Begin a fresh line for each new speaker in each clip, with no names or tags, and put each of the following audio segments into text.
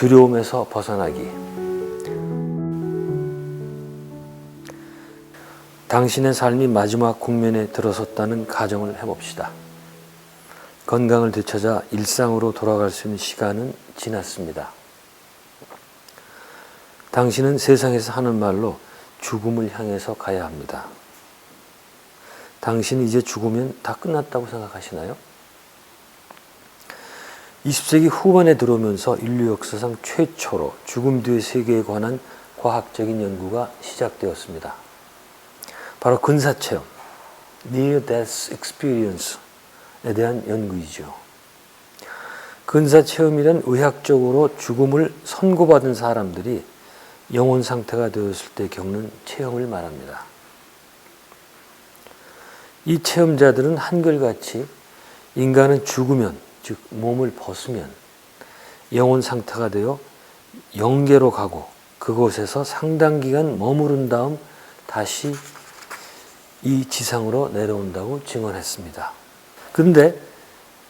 두려움에서 벗어나기. 당신의 삶이 마지막 국면에 들어섰다는 가정을 해봅시다. 건강을 되찾아 일상으로 돌아갈 수 있는 시간은 지났습니다. 당신은 세상에서 하는 말로 죽음을 향해서 가야 합니다. 당신이 이제 죽으면 다 끝났다고 생각하시나요? 20세기 후반에 들어오면서 인류 역사상 최초로 죽음 뒤의 세계에 관한 과학적인 연구가 시작되었습니다. 바로 근사체험, Near Death Experience에 대한 연구이죠. 근사체험이란 의학적으로 죽음을 선고받은 사람들이 영혼 상태가 되었을 때 겪는 체험을 말합니다. 이 체험자들은 한결같이 인간은 죽으면, 즉 몸을 벗으면 영혼 상태가 되어 영계로 가고 그곳에서 상당 기간 머무른 다음 다시 이 지상으로 내려온다고 증언했습니다. 그런데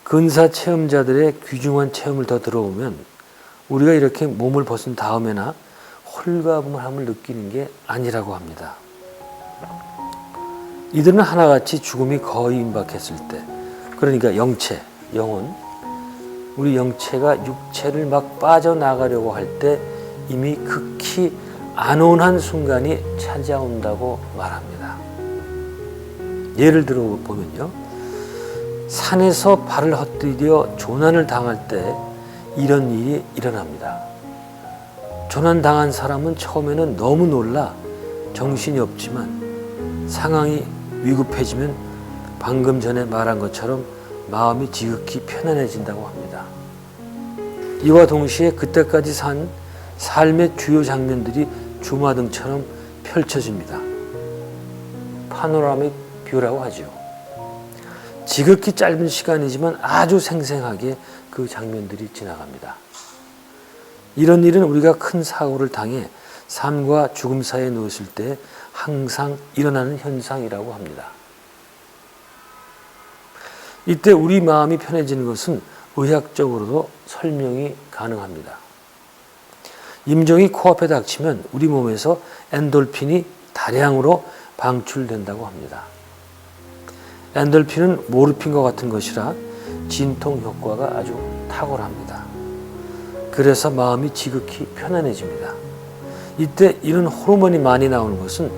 근사 체험자들의 귀중한 체험을 더 들어보면 우리가 이렇게 몸을 벗은 다음에나 홀가분함을 느끼는 게 아니라고 합니다. 이들은 하나같이 죽음이 거의 임박했을 때, 그러니까 영체, 영혼, 우리 영체가 육체를 막 빠져나가려고 할 때 이미 극히 안온한 순간이 찾아온다고 말합니다. 예를 들어 보면요. 산에서 발을 헛디뎌 조난을 당할 때 이런 일이 일어납니다. 조난 당한 사람은 처음에는 너무 놀라 정신이 없지만 상황이 위급해지면 방금 전에 말한 것처럼 마음이 지극히 편안해진다고 합니다. 이와 동시에 그때까지 산 삶의 주요 장면들이 주마등처럼 펼쳐집니다. 파노라믹 뷰라고 하죠. 지극히 짧은 시간이지만 아주 생생하게 그 장면들이 지나갑니다. 이런 일은 우리가 큰 사고를 당해 삶과 죽음 사이에 놓였을 때 항상 일어나는 현상이라고 합니다. 이때 우리 마음이 편해지는 것은 의학적으로도 설명이 가능합니다. 임종이 코앞에 닥치면 우리 몸에서 엔돌핀이 다량으로 방출된다고 합니다. 엔돌핀은 모르핀과 같은 것이라 진통 효과가 아주 탁월합니다. 그래서 마음이 지극히 편안해집니다. 이때 이런 호르몬이 많이 나오는 것은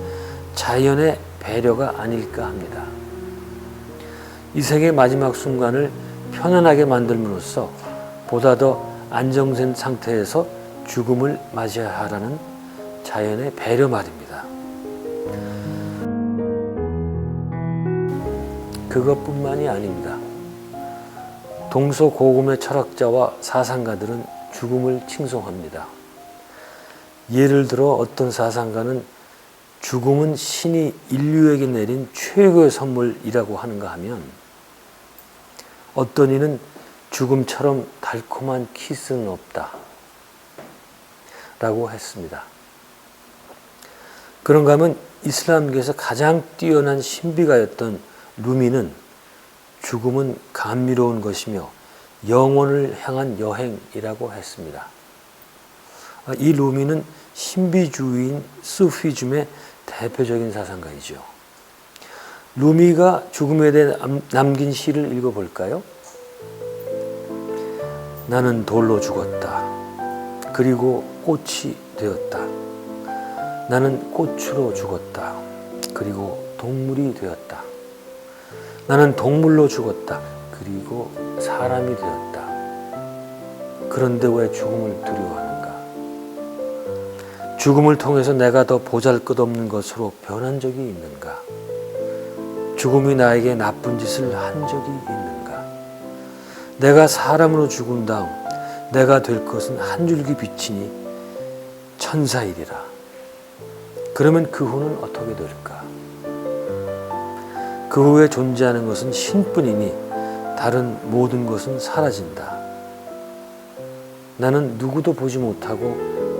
자연의 배려가 아닐까 합니다. 이 생의 마지막 순간을 편안하게 만들므로써 보다 더 안정된 상태에서 죽음을 맞이하라는 자연의 배려 말입니다. 그것뿐만이 아닙니다. 동서고금의 철학자와 사상가들은 죽음을 칭송합니다. 예를 들어 어떤 사상가는 죽음은 신이 인류에게 내린 최고의 선물이라고 하는가 하면 어떤 이는 죽음처럼 달콤한 키스는 없다. 라고 했습니다. 그런가 하면 이슬람계에서 가장 뛰어난 신비가였던 루미는 죽음은 감미로운 것이며 영혼을 향한 여행이라고 했습니다. 이 루미는 신비주의인 수피즘의 대표적인 사상가이죠. 루미가 죽음에 대해 남긴 시를 읽어볼까요? 나는 돌로 죽었다. 그리고 꽃이 되었다. 나는 꽃으로 죽었다. 그리고 동물이 되었다. 나는 동물로 죽었다. 그리고 사람이 되었다. 그런데 왜 죽음을 두려워하는가? 죽음을 통해서 내가 더 보잘 것 없는 것으로 변한 적이 있는가? 죽음이 나에게 나쁜 짓을 한 적이 있는가? 내가 사람으로 죽은 다음 내가 될 것은 한 줄기 빛이니 천사일이라. 그러면 그 후는 어떻게 될까? 그 후에 존재하는 것은 신뿐이니 다른 모든 것은 사라진다. 나는 누구도 보지 못하고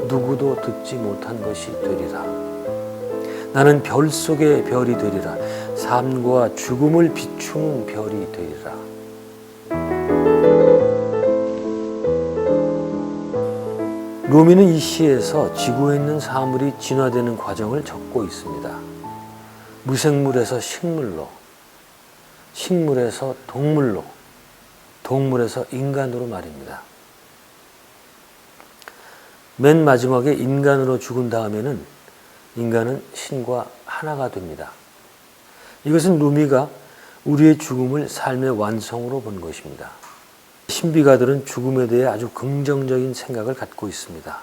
누구도 듣지 못한 것이 되리라. 나는 별 속의 별이 되리라. 삶과 죽음을 비추는 별이 되리라. 루미는 이 시에서 지구에 있는 사물이 진화되는 과정을 적고 있습니다. 무생물에서 식물로, 식물에서 동물로, 동물에서 인간으로 말입니다. 맨 마지막에 인간으로 죽은 다음에는 인간은 신과 하나가 됩니다. 이것은 루미가 우리의 죽음을 삶의 완성으로 본 것입니다. 신비가들은 죽음에 대해 아주 긍정적인 생각을 갖고 있습니다.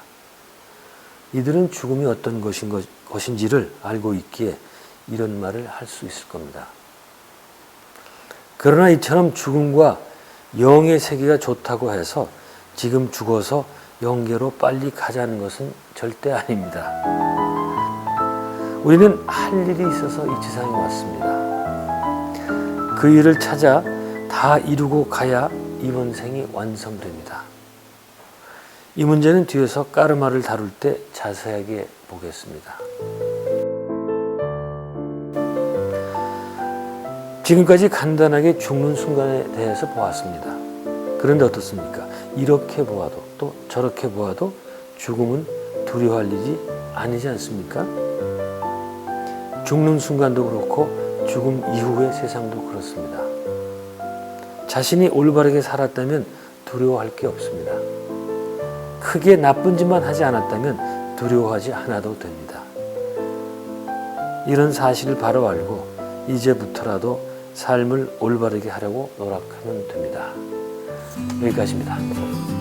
이들은 죽음이 어떤 것인 것, 것인지를 알고 있기에 이런 말을 할 수 있을 겁니다. 그러나 이처럼 죽음과 영의 세계가 좋다고 해서 지금 죽어서 영계로 빨리 가자는 것은 절대 아닙니다. 우리는 할 일이 있어서 이 지상에 왔습니다. 그 일을 찾아 다 이루고 가야 이번 생이 완성됩니다. 이 문제는 뒤에서 까르마를 다룰 때 자세하게 보겠습니다. 지금까지 간단하게 죽는 순간에 대해서 보았습니다. 그런데 어떻습니까? 이렇게 보아도 또 저렇게 보아도 죽음은 두려워할 일이 아니지 않습니까? 죽는 순간도 그렇고 죽음 이후의 세상도 그렇습니다. 자신이 올바르게 살았다면 두려워할 게 없습니다. 크게 나쁜 짓만 하지 않았다면 두려워하지 않아도 됩니다. 이런 사실을 바로 알고 이제부터라도 삶을 올바르게 하려고 노력하면 됩니다. 여기까지입니다.